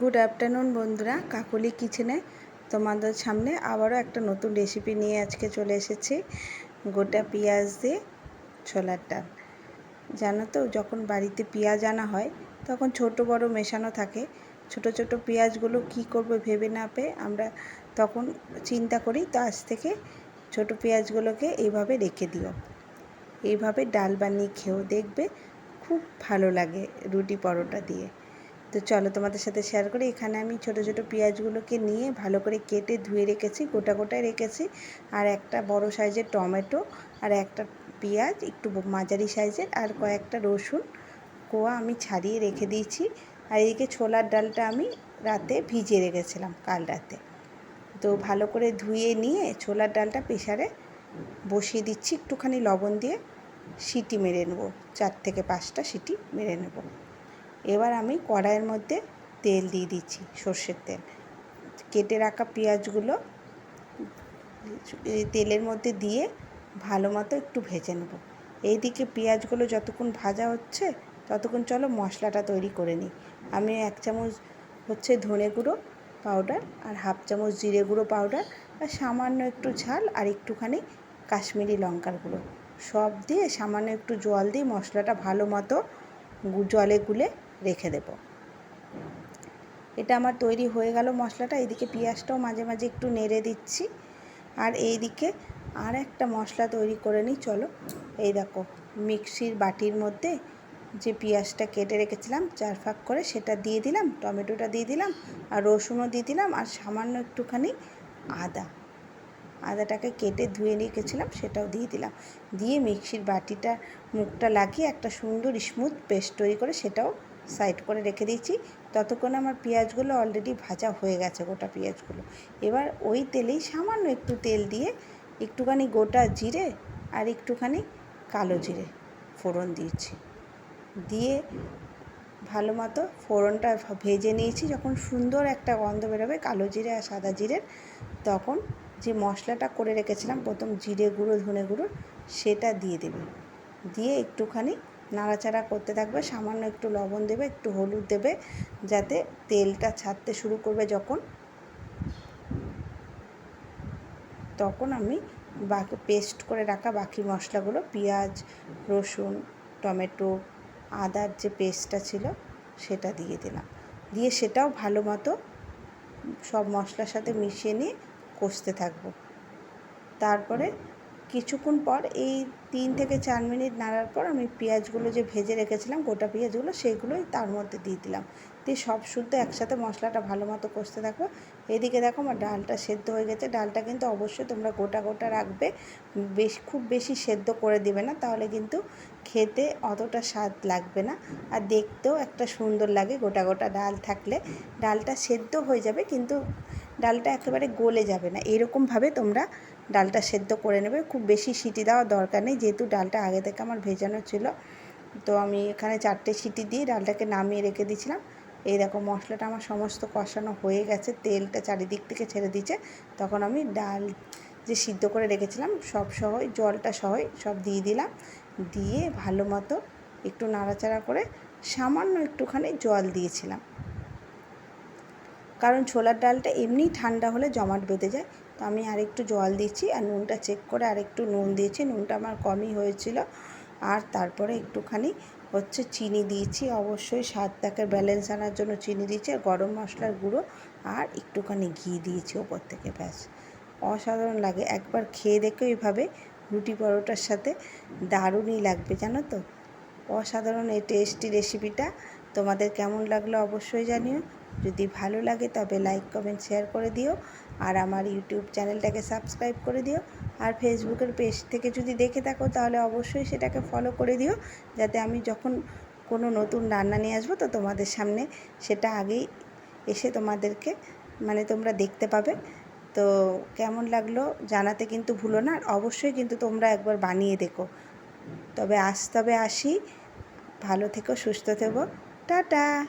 Good afternoon বন্ধুরা। কাকলি কিচেনে তোমাদের সামনে আবারও একটা নতুন রেসিপি নিয়ে আজকে চলে এসেছি। গোটা পেঁয়াজ দিয়ে ছোলার ডাল। জানো তো, যখন বাড়িতে পেঁয়াজ আনা হয়, তখন ছোট বড় মেশানো থাকে। ছোট ছোট পেঁয়াজগুলো কি করব ভেবে না পেয়ে আমরা তখন চিন্তা করি, তো আজ থেকে ছোট পেঁয়াজগুলোকে এইভাবে রেখে দিও। এইভাবে ডাল বানিয়ে খেয়েও দেখবে খুব ভালো লাগে রুটি পরোটা দিয়ে। তো চলো তোমাদের সাথে শেয়ার করি। এখানে আমি ছোট ছোট পেঁয়াজগুলোকে নিয়ে ভালো করে কেটে ধুয়ে রেখেছি, গোটা গোটায় রেখেছি। আর একটা বড় সাইজের টমেটো আর একটা পেঁয়াজ, একটু মাঝারি সাইজের আর কয়েকটা রসুন, কোয়া আমি ছাড়িয়ে রেখে দিয়েছি। আর এদিকে ছোলার ডালটা আমি রাতে ভিজিয়ে রেখেছিলাম কাল রাতে। তো ভালো করে ধুয়ে নিয়ে ছোলার ডালটা প্রেশারে বসিয়ে দিচ্ছি, একটুখানি লবণ দিয়ে সিটি মেরে নেব, চার থেকে পাঁচটা সিটি মেরে নেব। এবার আমি কড়াইয়ের মধ্যে তেল দিয়ে দিচ্ছি, সর্ষের তেল। কেটে রাখা পেঁয়াজগুলো তেলের মধ্যে দিয়ে ভালো মতো একটু ভেজে নেব। এইদিকে পেঁয়াজগুলো যতক্ষণ ভাজা হচ্ছে, ততক্ষণ চলো মশলাটা তৈরি করে নিই। আমি এক চামচ হচ্ছে ধনে গুঁড়ো পাউডার আর হাফ চামচ জিরে গুঁড়ো পাউডার আর সামান্য একটু ঝাল আর একটুখানি কাশ্মীরি লঙ্কার গুঁড়ো। সব দিয়ে সামান্য একটু জল দিয়ে মশলাটা ভালো মতো জলে গুলে রেখে দেব। এটা আমার তৈরি হয়ে গেল মশলাটা। এদিকে পেঁয়াজটাও মাঝে মাঝে একটু নেড়ে দিচ্ছি। আর এইদিকে আর একটা মশলা তৈরি করে নিই, চলো। এই দেখো, মিক্সির বাটির মধ্যে যে পেঁয়াজটা কেটে রেখেছিলাম চার ফাঁক করে সেটা দিয়ে দিলাম, টমেটোটা দিয়ে দিলাম, আর রসুনও দিয়ে দিলাম, আর সামান্য একটুখানি আদা। আদাটাকে কেটে ধুয়ে রেখেছিলাম, সেটাও দিয়ে দিলাম। দিয়ে মিক্সির বাটিটা মুখটা লাগিয়ে একটা সুন্দর স্মুথ পেস্ট তৈরি করে সেটাও সাইড করে রেখে দিয়েছি। ততক্ষণে আমার পেঁয়াজগুলো অলরেডি ভাজা হয়ে গেছে, গোটা পেঁয়াজগুলো। এবার ওই তেলেই সামান্য একটু তেল দিয়ে একটুখানি গোটা জিরে আর একটুখানি কালো জিরে ফোড়ন দিয়েছি। দিয়ে ভালো মতো ফোড়নটা ভেজে নিয়েছি। যখন সুন্দর একটা গন্ধ বেরোবে কালো জিরে আর সাদা জিরের, তখন যে মশলাটা করে রেখেছিলাম, প্রথম জিরে গুঁড়ো, ধনে গুঁড়ো, সেটা দিয়ে দেবে। দিয়ে একটুখানি নাড়াচাড়া করতে থাকবে, সামান্য একটু লবণ দেবে, একটু হলুদ দেবে, যাতে তেলটা ছাড়তে শুরু করবে যখন। তখন আমি বাকি, পেস্ট করে রাখা বাকি মশলাগুলো, পেঁয়াজ, রসুন, টমেটো, আদার যে পেস্টটা ছিল সেটা দিয়ে দিলাম। দিয়ে সেটাও ভালো মতো সব মশলার সাথে মিশিয়ে নিয়ে কষতে থাকব। তারপরে কিছুক্ষণ পর এই তিন থেকে চার মিনিট নাড়ার পর আমি পেঁয়াজগুলো যে ভেজে রেখেছিলাম, গোটা পেঁয়াজগুলো সেইগুলোই তার মধ্যে দিয়ে দিলাম। দিয়ে সব শুদ্ধ একসাথে মশলাটা ভালো মতো কষতে থাকব এদিকে দেখো আমার ডালটা সেদ্ধ হয়ে গেছে। ডালটা কিন্তু অবশ্যই তোমরা গোটা গোটা রাখবে। বেশ, খুব বেশি সেদ্ধ করে দিবে না, তাহলে কিন্তু খেতে অতটা স্বাদ লাগবে না। আর দেখতেও একটা সুন্দর লাগে গোটা গোটা ডাল থাকলে। ডালটা সেদ্ধ হয়ে যাবে কিন্তু ডালটা একেবারে গলে যাবে না। এরকমভাবে তোমরা ডালটা সেদ্ধ করে নেবে। খুব বেশি সিটি দেওয়ার দরকার নেই, যেহেতু ডালটা আগে থেকে আমার ভেজানো ছিল। তো আমি এখানে চারটে সিটি দিয়ে ডালটাকে নামিয়ে রেখে দিয়েছিলাম। এই দেখো মশলাটা আমার সমস্ত কষানো হয়ে গেছে, তেলটা চারিদিক থেকে ছেড়ে দিচ্ছে তখন আমি ডাল যে সিদ্ধ করে রেখেছিলাম, সব সহই, জলটা সহই সব দিয়ে দিলাম। দিয়ে ভালো মতো একটু নাড়াচাড়া করে সামান্য একটুখানি জল দিয়েছিলাম। কারণ ছোলার ডালটা এমনিই ঠান্ডা হলে জমাট বেঁধে যায়। তো আমি আরেকটু জল দিচ্ছি আর নুনটা চেক করে আরেকটু নুন দিয়েছি। নুনটা আমার কমই হয়েছিল। আর তারপরে একটুখানি হচ্ছে চিনি দিয়েছি। অবশ্যই স্বাদটাকে ব্যালেন্স আনার জন্য চিনি দিয়েছি আর গরম মশলার গুঁড়ো আর একটুখানি ঘি দিয়েছি ওপর থেকে, ব্যাস। অসাধারণ লাগে। একবার খেয়ে দেখো এইভাবে রুটি পরোটার সাথে দারুণই লাগবে, জানো তো? অসাধারণ এই টেস্টি রেসিপিটা তোমাদের কেমন লাগল অবশ্যই জানিও। যদি ভালো লাগে তবে লাইক কমেন্ট শেয়ার করে দিও। আর আমার ইউটিউব চ্যানেলটাকে সাবস্ক্রাইব করে দিও। আর ফেসবুকের পেজ থেকে যদি দেখে থাকো তাহলে অবশ্যই সেটাকে ফলো করে দিও। যাতে আমি যখন কোনো নতুন রান্না নিয়ে আসব তো তোমাদের সামনে সেটা আগেই এসে তোমাদেরকে মানে তোমরা দেখতে পাবে। তো কেমন লাগল জানাতে কিন্তু ভুলো না। আর অবশ্যই কিন্তু তোমরা একবার বানিয়ে দেখো। তবে আজ তবে আসি। ভালো থেকো, সুস্থ থেকো। টাটা!